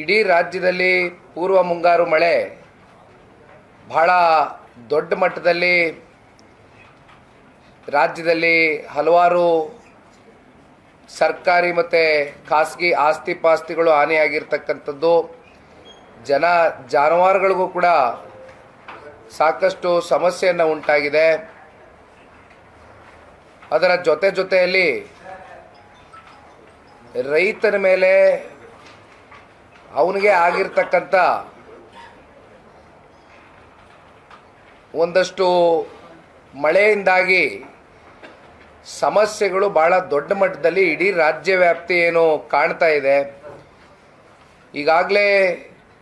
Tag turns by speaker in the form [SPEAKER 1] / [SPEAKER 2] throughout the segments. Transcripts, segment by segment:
[SPEAKER 1] ಇಡೀ ರಾಜ್ಯದಲ್ಲಿ ಪೂರ್ವ ಮುಂಗಾರು ಮಳೆ ಬಹಳ ದೊಡ್ಡ ಮಟ್ಟದಲ್ಲಿ ರಾಜ್ಯದಲ್ಲಿ ಹಲವಾರು ಸರ್ಕಾರಿ ಮತ್ತು ಖಾಸಗಿ ಆಸ್ತಿ ಪಾಸ್ತಿಗಳು ಹಾನಿಯಾಗಿರ್ತಕ್ಕಂಥದ್ದು. ಜನ ಜಾನುವಾರುಗಳಿಗೂ ಕೂಡ ಸಾಕಷ್ಟು ಸಮಸ್ಯೆಯನ್ನು ಉಂಟಾಗಿದೆ. ಅದರ ಜೊತೆ ಜೊತೆಯಲ್ಲಿ ರೈತನ ಮೇಲೆ ಅವನಿಗೆ ಆಗಿರ್ತಕ್ಕಂಥ ಒಂದಷ್ಟು ಮಳೆಯಿಂದಾಗಿ ಸಮಸ್ಯೆಗಳು ಭಾಳ ದೊಡ್ಡ ಮಟ್ಟದಲ್ಲಿ ಇಡೀ ರಾಜ್ಯ ವ್ಯಾಪ್ತಿ ಏನು ಕಾಣ್ತಾ ಇದೆ. ಈಗಾಗಲೇ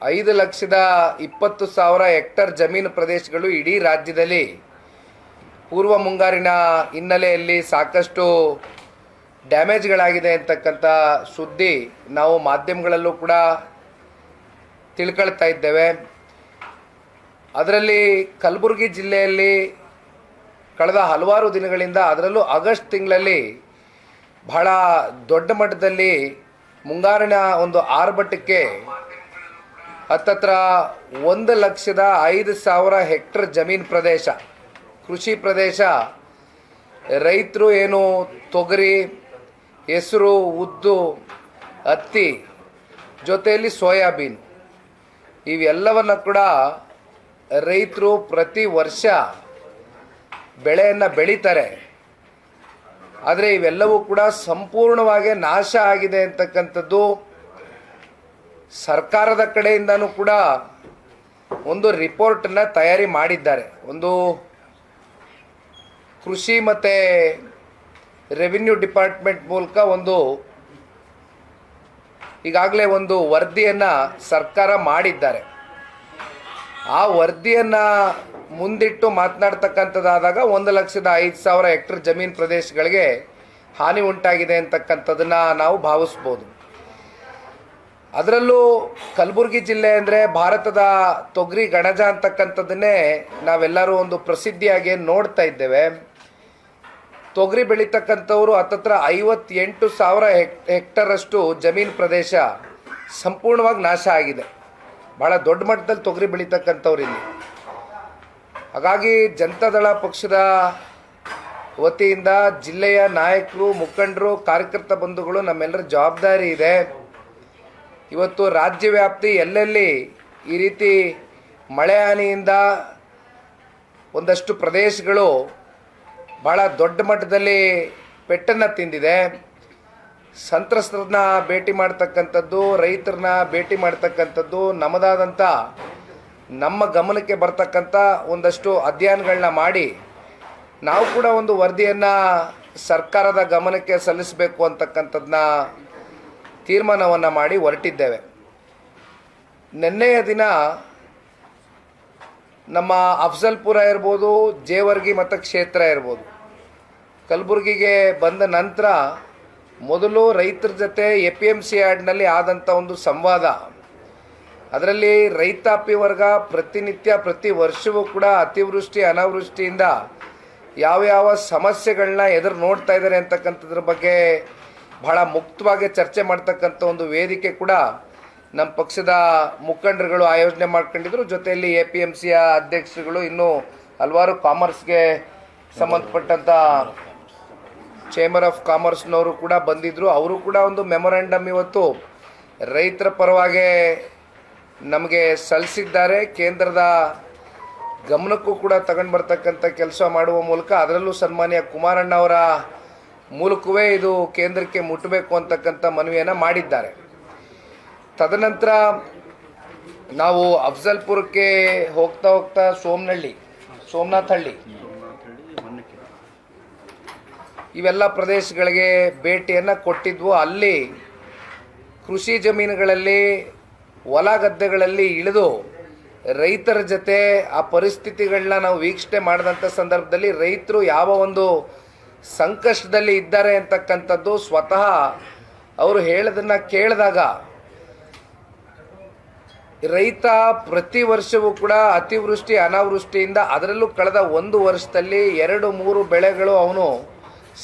[SPEAKER 1] ಐದು ಲಕ್ಷದ ಇಪ್ಪತ್ತು ಸಾವಿರ ಹೆಕ್ಟರ್ ಜಮೀನು ಪ್ರದೇಶಗಳು ಇಡೀ ರಾಜ್ಯದಲ್ಲಿ ಪೂರ್ವ ಮುಂಗಾರಿನ ಹಿನ್ನೆಲೆಯಲ್ಲಿ ಸಾಕಷ್ಟು ಡ್ಯಾಮೇಜ್ಗಳಾಗಿದೆ ಅಂತಕ್ಕಂಥ ಸುದ್ದಿ ನಾವು ಮಾಧ್ಯಮಗಳಲ್ಲೂ ಕೂಡ ತಿಳ್ಕೊಳ್ತಾ ಇದ್ದೇವೆ. ಅದರಲ್ಲಿ ಕಲಬುರಗಿ ಜಿಲ್ಲೆಯಲ್ಲಿ ಕಳೆದ ಹಲವಾರು ದಿನಗಳಿಂದ, ಅದರಲ್ಲೂ ಆಗಸ್ಟ್ ತಿಂಗಳಲ್ಲಿ ಬಹಳ ದೊಡ್ಡ ಮಟ್ಟದಲ್ಲಿ ಮುಂಗಾರಿನ ಒಂದು ಆರ್ಭಟಕ್ಕೆ ಹತ್ತತ್ರ ಒಂದು ಲಕ್ಷದ ಐದು ಸಾವಿರ ಹೆಕ್ಟರ್ ಜಮೀನು ಪ್ರದೇಶ, ಕೃಷಿ ಪ್ರದೇಶ, ರೈತರು ಏನು ತೊಗರಿ, ಹೆಸರು, ಉದ್ದು, ಹತ್ತಿ ಜೊತೆಯಲ್ಲಿ ಸೋಯಾಬೀನ್. ಇವೆಲ್ಲವನ್ನು ಕೂಡ ರೈತರು ಪ್ರತಿ ವರ್ಷ ಬೆಳೆಯನ್ನು ಬೆಳೀತಾರೆ. ಆದರೆ ಇವೆಲ್ಲವೂ ಕೂಡ ಸಂಪೂರ್ಣವಾಗಿ ನಾಶ ಆಗಿದೆ ಅಂತಕ್ಕಂಥದ್ದು ಸರ್ಕಾರದ ಕಡೆಯಿಂದನೂ ಕೂಡ ಒಂದು ರಿಪೋರ್ಟನ್ನು ತಯಾರಿ ಮಾಡಿದ್ದಾರೆ. ಒಂದು ಕೃಷಿ ಮತ್ತು ರೆವಿನ್ಯೂ ಡಿಪಾರ್ಟ್ಮೆಂಟ್ ಮೂಲಕ ಒಂದು ಈಗಾಗಲೇ ಒಂದು ವರದಿಯನ್ನು ಸರ್ಕಾರ ಮಾಡಿದ್ದಾರೆ. ಆ ವರದಿಯನ್ನು ಮುಂದಿಟ್ಟು ಮಾತನಾಡ್ತಕ್ಕಂಥದ್ದಾದಾಗ ಒಂದು ಲಕ್ಷದ ಐದು ಸಾವಿರ ಹೆಕ್ಟರ್ ಜಮೀನು ಪ್ರದೇಶಗಳಿಗೆ ಹಾನಿ ಉಂಟಾಗಿದೆ ಅಂತಕ್ಕಂಥದ್ದನ್ನು ನಾವು ಭಾವಿಸ್ಬೋದು. ಅದರಲ್ಲೂ ಕಲಬುರಗಿ ಜಿಲ್ಲೆ ಅಂದರೆ ಭಾರತದ ತೊಗರಿ ಗಣಜ ಅಂತಕ್ಕಂಥದ್ದನ್ನೇ ನಾವೆಲ್ಲರೂ ಒಂದು ಪ್ರಸಿದ್ಧಿಯಾಗಿ ನೋಡ್ತಾ ಇದ್ದೇವೆ. ತೊಗರಿ ಬೆಳೀತಕ್ಕಂಥವ್ರು ಹತ್ತತ್ರ ಐವತ್ತೆಂಟು ಸಾವಿರ ಹೆಕ್, ಹೆಕ್ಟರಷ್ಟು ಜಮೀನು ಪ್ರದೇಶ ಸಂಪೂರ್ಣವಾಗಿ ನಾಶ ಆಗಿದೆ. ಭಾಳ ದೊಡ್ಡ ಮಟ್ಟದಲ್ಲಿ ತೊಗರಿ ಬೆಳೀತಕ್ಕಂಥವ್ರು ಇಲ್ಲಿ. ಹಾಗಾಗಿ ಜನತಾದಳ ಪಕ್ಷದ ವತಿಯಿಂದ ಜಿಲ್ಲೆಯ ನಾಯಕರು, ಮುಖಂಡರು, ಕಾರ್ಯಕರ್ತ ಬಂಧುಗಳು ನಮ್ಮೆಲ್ಲರ ಜವಾಬ್ದಾರಿ ಇದೆ. ಇವತ್ತು ರಾಜ್ಯ ವ್ಯಾಪ್ತಿ ಎಲ್ಲೆಲ್ಲಿ ಈ ರೀತಿ ಮಳೆ ಹಾನಿಯಿಂದ ಒಂದಷ್ಟು ಪ್ರದೇಶಗಳು ಭಾಳ ದೊಡ್ಡ ಮಟ್ಟದಲ್ಲಿ ಪೆಟ್ಟನ್ನು ತಿಂದಿದೆ. ಸಂತ್ರಸ್ತರನ್ನ ಭೇಟಿ ಮಾಡ್ತಕ್ಕಂಥದ್ದು, ರೈತರನ್ನ ಭೇಟಿ ಮಾಡ್ತಕ್ಕಂಥದ್ದು ನಮ್ಮದಾದಂಥ ನಮ್ಮ ಗಮನಕ್ಕೆ ಬರ್ತಕ್ಕಂಥ ಒಂದಷ್ಟು ಅಧ್ಯಯನಗಳನ್ನ ಮಾಡಿ, ನಾವು ಕೂಡ ಒಂದು ವರದಿಯನ್ನು ಸರ್ಕಾರದ ಗಮನಕ್ಕೆ ಸಲ್ಲಿಸಬೇಕು ಅಂತಕ್ಕಂಥದ್ದನ್ನ ತೀರ್ಮಾನವನ್ನು ಮಾಡಿ ಹೊರಟಿದ್ದೇವೆ. ನಿನ್ನೆಯ ದಿನ ನಮ್ಮ ಅಫ್ಜಲ್ಪುರ ಇರ್ಬೋದು, ಜೇವರ್ಗಿ ಮತ್ತು ಕ್ಷೇತ್ರ ಇರ್ಬೋದು. ಕಲಬುರಗಿಗೆ ಬಂದ ನಂತರ ಮೊದಲು ರೈತರ ಜೊತೆ ಎ ಪಿ ಎಂ ಸಿ ಆ್ಯಡ್ನಲ್ಲಿ ಆದಂಥ ಒಂದು ಸಂವಾದ. ಅದರಲ್ಲಿ ರೈತಾಪಿ ವರ್ಗ ಪ್ರತಿನಿತ್ಯ, ಪ್ರತಿ ವರ್ಷವೂ ಕೂಡ ಅತಿವೃಷ್ಟಿ, ಅನಾವೃಷ್ಟಿಯಿಂದ ಯಾವ ಯಾವ ಸಮಸ್ಯೆಗಳನ್ನ ಎದುರು ನೋಡ್ತಾ ಇದ್ದಾರೆ ಅಂತಕ್ಕಂಥದ್ರ ಬಗ್ಗೆ ಬಹಳ ಮುಕ್ತವಾಗಿ ಚರ್ಚೆ ಮಾಡ್ತಕ್ಕಂಥ ಒಂದು ವೇದಿಕೆ ಕೂಡ ನಮ್ಮ ಪಕ್ಷದ ಮುಖಂಡರುಗಳು ಆಯೋಜನೆ ಮಾಡ್ಕೊಂಡಿದ್ರು. ಜೊತೆಯಲ್ಲಿ ಎ ಪಿ ಎಂ ಸಿಯ ಅಧ್ಯಕ್ಷರುಗಳು ಇನ್ನೂ ಹಲವಾರು ಕಾಮರ್ಸ್ಗೆ ಸಂಬಂಧಪಟ್ಟಂಥ ಚೇಂಬರ್ ಆಫ್ ಕಾಮರ್ಸ್ನವರು ಕೂಡ ಬಂದಿದ್ದರು ಅವರು ಕೂಡ ಒಂದು ಮೆಮೊರಾಂಡಮ್ ಇವತ್ತು ರೈತರ ಪರವಾಗಿ ನಮಗೆ ಸಲ್ಲಿಸಿದ್ದಾರೆ. ಕೇಂದ್ರದ ಗಮನಕ್ಕೂ ಕೂಡ ತಗೊಂಡು ಬರ್ತಕ್ಕಂಥ ಕೆಲಸ ಮಾಡುವ ಮೂಲಕ ಅದರಲ್ಲೂ ಸನ್ಮಾನ್ಯ ಕುಮಾರಣ್ಣವರ ಮೂಲಕವೇ ಇದು ಕೇಂದ್ರಕ್ಕೆ ಮುಟ್ಟಬೇಕು ಅಂತಕ್ಕಂಥ ಮನವಿಯನ್ನು ಮಾಡಿದ್ದಾರೆ. ತದನಂತರ ನಾವು ಅಫ್ಜಲ್ಪುರಕ್ಕೆ ಹೋಗ್ತಾ ಹೋಗ್ತಾ ಸೋಮನಹಳ್ಳಿ ಸೋಮನಾಥಹಳ್ಳಿ ಇವೆಲ್ಲ ಪ್ರದೇಶಗಳಿಗೆ ಭೇಟಿಯನ್ನು ಕೊಟ್ಟಿದ್ವು. ಅಲ್ಲಿ ಕೃಷಿ ಜಮೀನುಗಳಲ್ಲಿ, ಹೊಲ ಗದ್ದೆಗಳಲ್ಲಿ ಇಳಿದು ರೈತರ ಜೊತೆ ಆ ಪರಿಸ್ಥಿತಿಗಳನ್ನ ನಾವು ವೀಕ್ಷಣೆ ಮಾಡಿದಂಥ ಸಂದರ್ಭದಲ್ಲಿ ರೈತರು ಯಾವ ಒಂದು ಸಂಕಷ್ಟದಲ್ಲಿ ಇದ್ದಾರೆ ಅಂತಕ್ಕಂಥದ್ದು ಸ್ವತಃ ಅವರು ಹೇಳೋದನ್ನು ಕೇಳಿದಾಗ ರೈತ ಪ್ರತಿ ವರ್ಷವೂ ಕೂಡ ಅತಿವೃಷ್ಟಿ, ಅನಾವೃಷ್ಟಿಯಿಂದ ಅದರಲ್ಲೂ ಕಳೆದ ಒಂದು ವರ್ಷದಲ್ಲಿ ಎರಡು, ಮೂರು ಬೆಳೆಗಳು ಅವನು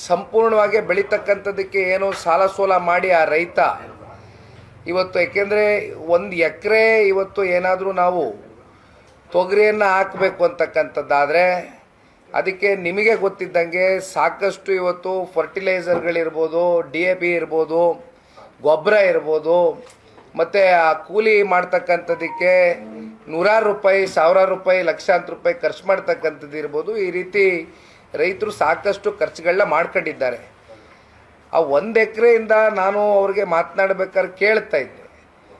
[SPEAKER 1] ಸಂಪೂರ್ಣವಾಗಿ ಬೆಳೀತಕ್ಕಂಥದ್ದಕ್ಕೆ ಏನು ಸಾಲ ಸೋಲ ಮಾಡಿ ಆ ರೈತ. ಇವತ್ತು ಯಾಕೆಂದರೆ ಒಂದು ಎಕರೆ ಇವತ್ತು ಏನಾದರೂ ನಾವು ತೊಗರಿಯನ್ನು ಹಾಕಬೇಕು ಅಂತಕ್ಕಂಥದ್ದಾದರೆ ಅದಕ್ಕೆ ನಿಮಗೆ ಗೊತ್ತಿದ್ದಂಗೆ ಸಾಕಷ್ಟು ಇವತ್ತು ಫರ್ಟಿಲೈಸರ್ಗಳಿರ್ಬೋದು ಡಿ ಎ ಪಿ ಇರ್ಬೋದು, ಗೊಬ್ಬರ ಇರ್ಬೋದು ಮತ್ತು ಆ ಕೂಲಿ ಮಾಡ್ತಕ್ಕಂಥದಕ್ಕೆ ನೂರಾರು ರೂಪಾಯಿ, ಸಾವಿರಾರು ರೂಪಾಯಿ, ಲಕ್ಷಾಂತರ ರೂಪಾಯಿ ಖರ್ಚು ಮಾಡ್ತಕ್ಕಂಥದ್ದು ಇರ್ಬೋದು. ಈ ರೀತಿ ರೈತರು ಸಾಕಷ್ಟು ಖರ್ಚುಗಳನ್ನ ಮಾಡ್ಕೊಂಡಿದ್ದಾರೆ. ಆ ಒಂದು ಎಕರೆಯಿಂದ ನಾನು ಅವ್ರಿಗೆ ಮಾತನಾಡ್ಬೇಕಾದ್ರೆ ಕೇಳ್ತಾ ಇದ್ದೆ.